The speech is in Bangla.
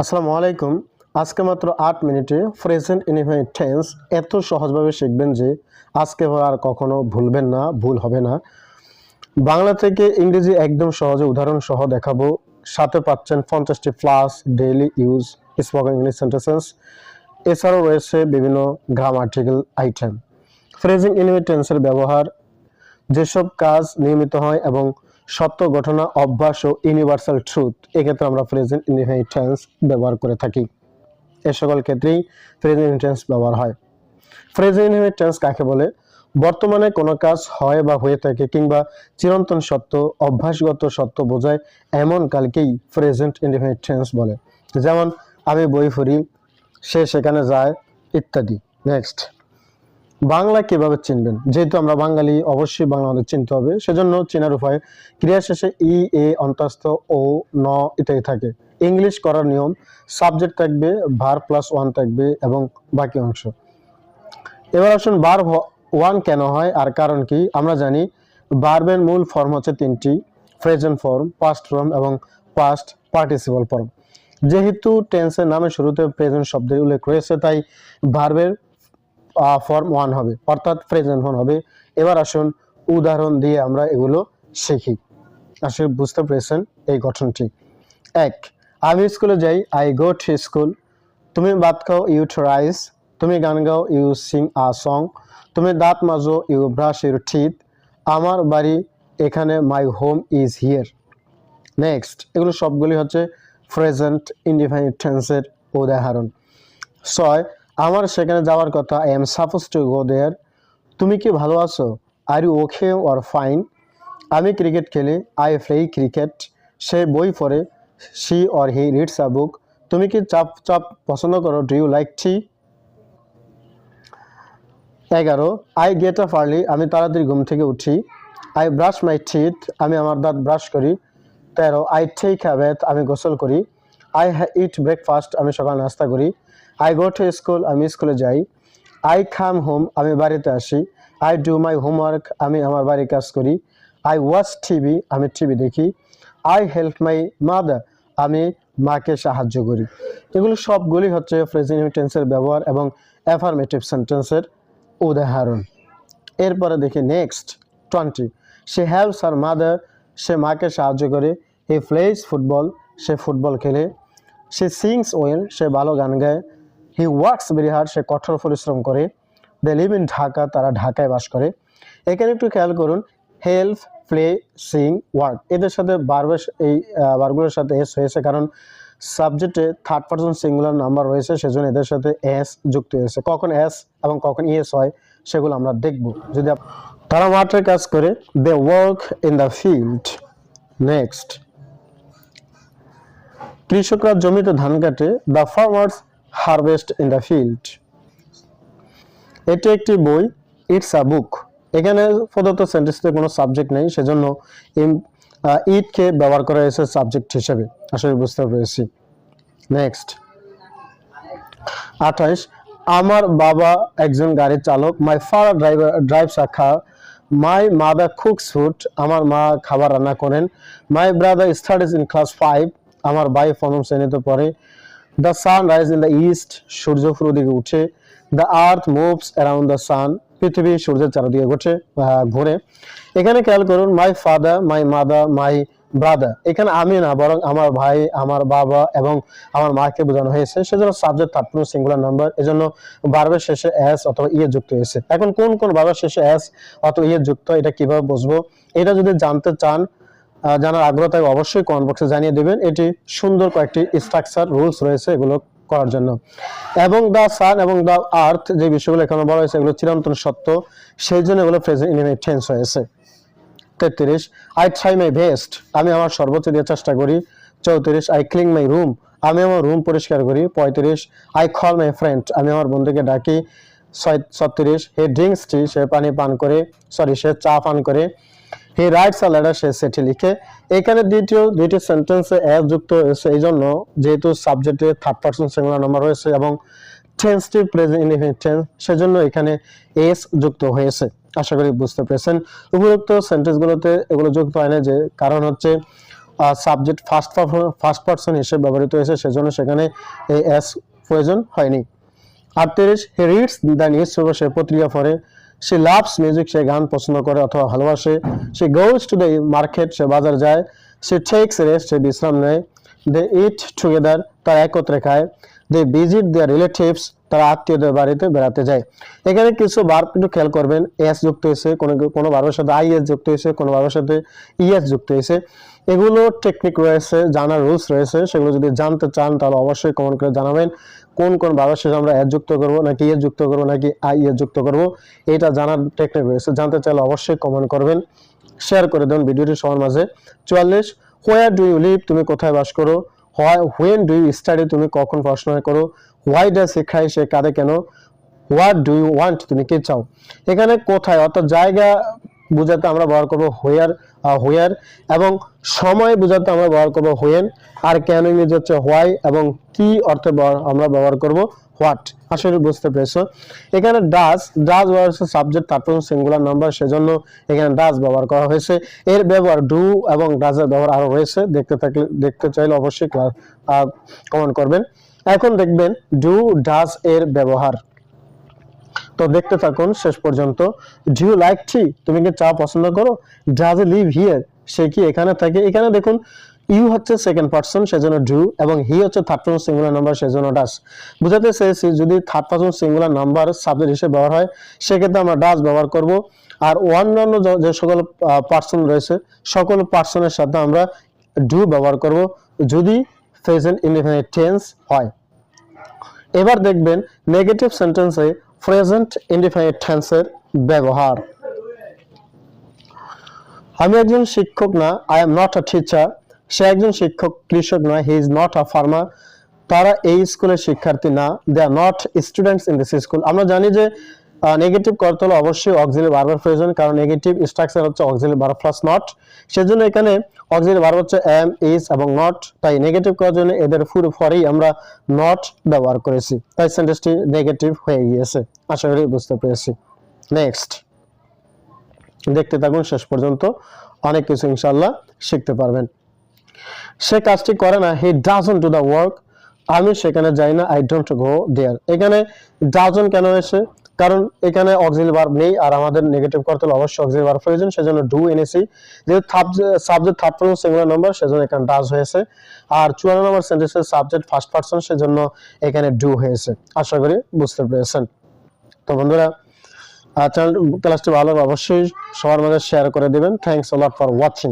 আসসালামু আলাইকুম। আজকে মাত্র আট মিনিটে প্রেজেন্ট ইনডিফিনিট টেন্স এত সহজভাবে শিখবেন যে আজকে আর কখনো ভুলবেন না, ভুল হবে না। বাংলা থেকে ইংরেজি একদম সহজে উদাহরণ সহ দেখাবো। সাথে পাচ্ছেন পঞ্চাশটি plus daily use spoken English sentences এছাড়াও রয়েছে বিভিন্ন গ্রামাটিক্যাল আইটেম ফ্রেজিং ইনডিফিনিট টেন্সের ব্যবহার, যেসব কাজ নিয়মিত হয় এবং সত্য ঘটনা, অভ্যাস ও ইউনিভার্সাল ট্রুথ এক্ষেত্রে আমরা প্রেজেন্ট ইনডিফিনিট টেন্স ব্যবহার করে থাকি। এ সকল ক্ষেত্রেই প্রেজেন্ট টেন্স ব্যবহার হয়। প্রেজেন্ট ইনডিফিনিট টেন্স কাকে বলে? বর্তমানে কোনো কাজ হয় বা হয়ে থাকে কিংবা চিরন্তন সত্য, অভ্যাসগত সত্য বোঝায় এমন কালকেই প্রেজেন্ট ইনডিফিনিট টেন্স বলে। যেমন, আমি বই পড়ি, সে সেখানে যায়, ইত্যাদি। নেক্সট বাংলা কীভাবে চিনবেন? যেহেতু আমরা বাঙালি, অবশ্যই বাংলা আমাদের চিনতে হবে। সেজন্য চেনার উপায়, ক্রিয়া শেষে ই, এ, অন্তস্থ, ও, ন ইত্যাদি থাকে। ইংলিশ করার নিয়ম, সাবজেক্ট থাকবে, ভার প্লাস ওয়ান থাকবে এবং বাকি অংশ। এবার আসুন বার ওয়ান কেন হয় আর কারণ কি? আমরা জানি বার্বের মূল ফর্ম হচ্ছে তিনটি প্রেজেন্ট ফর্ম পাস্ট ফর্ম এবং পাস্ট পার্টিসিপাল ফর্ম যেহেতু টেন্সের নামে শুরুতে প্রেজেন্ট শব্দের উল্লেখ রয়েছে, তাই ভার্বের ফর্ম ওয়ান হবে, অর্থাৎ প্রেজেন্ট ফর্ম হবে। এবার আসুন উদাহরণ দিয়ে আমরা এগুলো শিখি। আসলে বুঝতে পেরেছেন এই গঠনটি। এক, আমি স্কুলে যাই আই গো টু স্কুল তুমি ভাত খাও ইউ রাইস তুমি গান গাও ইউ সিং আ সং তুমি দাঁত মাজো ইউ ব্রাশ ইউর টিথ আমার বাড়ি এখানে my home is here next এগুলো সবগুলি হচ্ছে প্রেজেন্ট ইনডিফাইনিট টেন্সের উদাহরণ। ছয় আমার সেখানে যাওয়ার কথা I am suppose to go there তুমি কি ভালো আছো? Are you okay or fine আমি ক্রিকেট খেলি আই প্লে ক্রিকেট সে বই পড়ে she or he reads a book তুমি কি চাপ চাপ পছন্দ করো? ডু ইউ লাইক টি এগারো আই গেট আপ আর্লি আমি তাড়াতাড়ি ঘুম থেকে উঠি। আই ব্রাশ মাই টিথ আমি আমার দাঁত ব্রাশ করি। তেরো আই টেক বেথ আমি গোসল করি। আই ইট ব্রেকফাস্ট আমি সকাল নাস্তা করি। আই গো টু স্কুল আমি স্কুলে যাই। আই খাম হোম আমি বাড়িতে আসি। আই ডু মাই হোমওয়ার্ক আমি আমার বাড়ির কাজ করি। আই ওয়াচ টিভি আমি টিভি দেখি। আই হেল্প মাই মাদার আমি মাকে সাহায্য করি। এগুলো সবগুলি হচ্ছে প্রেজেন্ট টেন্সের ব্যবহার এবং অ্যাফার্মেটিভ সেন্টেন্সের উদাহরণ। এরপরে দেখি নেক্সট টোয়েন্টি সে হেল্পস আর মাদার সে মাকে সাহায্য করে। হি প্লেস ফুটবল সে ফুটবল খেলে। সে সিংস ওয়েল সে ভালো গান গায়। হি ওয়ার্কস ভেরি হার্ড সে কঠোর পরিশ্রম করে। দে লিভ ইন ঢাকা তারা ঢাকায় বাস করে। এখানে একটু খেয়াল করুন হেল্প প্লে সিং ওয়ার্ক এদের সাথে বারবার এই বারগুলোর সাথে এস হয়েছে কারণ সাবজেক্টে থার্ড পার্সন সিঙ্গুলার নাম্বার রয়েছে, সেজন্য এদের সাথে এস যুক্ত হয়েছে। কখন এস এবং কখন ইএস হয়, সেগুলো আমরা দেখব। যদি তারা মাঠে কাজ করে they work in the field next কৃষকরা জমিতে ধান কাটে the farmers harvest in the field এটি একটি বই ইটস আ বুক এখানে প্রদত্ত সেন্টেন্সে কোনো সাবজেক্ট নেই, সেজন্য ইটকে ব্যবহার করা হয়েছে সাবজেক্ট হিসেবে। আসলে বুঝতে পেরেছি। নেক্সট আঠাইশ আমার বাবা একজন গাড়ির চালক my father driver drives a car my mother cooks food আমার মা খাবার রান্না করেন my brother studies in class five আমার ভাই পঞ্চম শ্রেণীতে পড়ে the sun rise in the east সূর্য দিকে উঠে। The earth moves around the sun পৃথিবী সূর্যের চারদিকে ঘুরছে ঘুরে। এখানে খেয়াল করুন my father my mother my brother এখানে আমি না, বরং আমার ভাই, আমার বাবা এবং আমার মাকে বোঝানো হয়েছে। সেজন্য সাবজেক্ট পুরো সিঙ্গুলার নাম্বার এজন্য বারবার শেষে এস অথবা ইয়ে যুক্ত হয়েছে। এখন কোন কোন বারবার শেষে এস অথবা ইয়ে যুক্ত, এটা কীভাবে বুঝব? এটা যদি জানতে চান জানার আগ্রহ থাকে অবশ্যই কমেন্ট বক্সে জানিয়ে দেবেন। এটি সুন্দর কয়েকটি স্ট্রাকচার রুলস রয়েছে এগুলো করার জন্য। এবং দ্য সান এবং দ্য আর্থ যে বিষয়গুলো এখানে বলা হয়েছে, এগুলো চিরন্তন সত্য। সেই জন্য এগুলো প্রেজেন্ট টেন্স হয়েছে। তেত্রিশ আই ট্রাই মাই বেস্ট আমি আমার সর্বোচ্চ দিয়ে চেষ্টা করি। চৌত্রিশ আই ক্লিং মাই রুম আমি আমার রুম পরিষ্কার করি। পঁয়ত্রিশ আই কল মাই ফ্রেন্ড আমি আমার বন্ধুকে ডাকি। ছয়- ছত্রিশ হে ড্রিঙ্কস টি সে পানি পান করে সরি সে চা পান করে। হি রাইটস আ লেটার, সে সেটি লিখে। এখানে দ্বিতীয়, দুইটি সেন্টেন্সে অ্যাস যুক্ত হয়েছে এই জন্য যেহেতু সাবজেক্টে থার্ড পার্সন সিঙ্গুলার নাম্বার রয়েছে এবং টেন্সটি প্রেজেন্ট ইনডিফিনিট সেজন্য এখানে এস যুক্ত হয়েছে। আশা করি বুঝতে পেরেছেন। উপরোক্ত সেন্টেন্সগুলোতে এগুলো যুক্ত হয় না, যে কারণ হচ্ছে সাবজেক্ট ফার্স্ট ফার্স্ট পার্সন হিসেবে ব্যবহৃত হয়েছে, সেজন্য সেখানে এই এস প্রয়োজন হয়নি। আটত্রিশ, he reads the news paper সে পত্রিকা পড়ে সে লাভস মিউজিক সে গান পছন্দ করে অথবা ভালোবাসে, সে গোজ টু দ্য মার্কেট সে বাজার যায়, সে টেক্স রেস্ট সে বিশ্রাম নেয় দে ইট টুগেদার তারা একত্রে খায়। দে ভিজিট দেয়ার রিলেটিভস তারা আত্মীয়দের বাড়িতে বেড়াতে যায়। এখানে কিছু বার একটু খেয়াল করবেন এস যুক্ত হয়েছে, কোনো কোনো বারের সাথে আই এস যুক্ত হয়েছে, কোনো বারের সাথে ইএস যুক্ত হয়েছে। এগুলো টেকনিক রয়েছে, জানার রুলস রয়েছে, সেগুলো যদি জানতে চান তাহলে অবশ্যই কমেন্ট করে জানাবেন। কোন কোন বারের সাথে আমরা এস যুক্ত করব, নাকি ইএস যুক্ত করব, নাকি আই এস যুক্ত করব, এটা জানার টেকনিক রয়েছে। জানতে চাইলে অবশ্যই কমেন্ট করবেন। শেয়ার করে দেবেন ভিডিওটি সবার মাঝে। চুয়াল্লিশ হোয়ার ডু ইউ লিভ তুমি কোথায় বাস করো? হোয়েন ডু ইউ স্টাডি তুমি কখন পড়াশোনা করো? হোয়াই ডা শেখায় সে কাঁদে কেন? হোয়াট ডু ইউ ওয়ান্ট তুমি কি চাও? এখানে কোথায়, অর্থাৎ জায়গা বোঝাতে আমরা ব্যবহার করব হোয়ার হোয়ার এবং সময় বোঝাতে আমরা ব্যবহার করব হোয়েন আর কেন ইংরেজি হচ্ছে হোয়াই এবং কি অর্থে আমরা ব্যবহার করব হোয়াট আসলে বুঝতে পেরেছ। এখানে ডাস ডাস ব্যবহার হচ্ছে সাবজেক্ট তারপর সিঙ্গুলার নাম্বার সেজন্য এখানে ডাস ব্যবহার করা হয়েছে। এর ব্যবহার ডু এবং ডাসের ব্যবহার আরও রয়েছে দেখতে থাকলে, দেখতে চাইলে অবশ্যই কমেন্ট করবেন। এখন দেখবেন ডু ডাস এর ব্যবহার। তো দেখতে থাকুন, শেষ পর্যন্ত। ডু লাইক টি তুমি কি চা পছন্দ করো? ডাজ লিভ হিয়ার সে কি এখানে থাকে? এখানে দেখুন ইউ হচ্ছে সেকেন্ড পার্সন সেজন্য ডু এবং হি হচ্ছে থার্ড পার্সন সিঙ্গুলার নাম্বার সেজন্য ডাস বুঝাতে চেয়েছি, যদি third person singular number subject হিসেবে ব্যবহার হয়, সেক্ষেত্রে আমরা ডাস ব্যবহার করব। আর অন্যান্য যে সকল পার্সন রয়েছে, সকল পার্সনের সাথে আমরা ডু ব্যবহার করব, যদি প্রেজেন্ট ইনডিফিনিট টেন্স হয়। এবার দেখবেন নেগেটিভ সেন্টেন্সে প্রেজেন্ট ইন্ডিফাইনেট টেন্সের ব্যবহার। আমি একজন শিক্ষক না I am not a teacher সে একজন শিক্ষক, কৃষক নয় he is not a farmer তারা এই স্কুলের শিক্ষার্থী না they are not students in this school আমরা জানি যে নেগেটিভ করতে হলে অবশ্যই অক্সিলি বারবার প্রয়োজন, কারণ নেগেটিভ স্ট্রাকচার হচ্ছে অক্সিলি বার প্লাস নট সেজন্য এখানে অক্সিলি বার হচ্ছে এম ইজ এবং নট তাই নেগেটিভ করার জন্য এদের পুরো পরেই আমরা নট ব্যবহার করেছি। তাই সেন্টেন্সটি নেগেটিভ হয়ে গিয়েছে। আশা করি বুঝতে পেরেছি। নেক্সট দেখতে থাকুন শেষ পর্যন্ত। অনেক কিছু ইনশাল্লাহ শিখতে পারবেন। সে কাজটি করে না he doesn't do the work আমি সেখানে যাই না আই ডোন্ট গো দেয়ার এখানে ডাজন কেন এসে? কারণ এখানে অক্সিলি ভার্ব নেই আর আমাদের নেগেটিভ করতে হলে অবশ্যই অক্সিল ভার্ব প্রয়োজন, সেজন্য ডু এনেছি যেহেতু subject third person singular number সেজন্য এখানে ডাজ হয়েছে। আর চুয়ান্ন নম্বর সেন্টেন্সের সাবজেক্ট ফার্স্ট পার্সন সেজন্য এখানে ডু হয়েছে। আশা করি বুঝতে পেরেছেন। তো বন্ধুরা চ্যানেল ক্লাসটি ভালো অবশ্যই সবার মাঝে শেয়ার করে দিবেন। Thanks lot for watching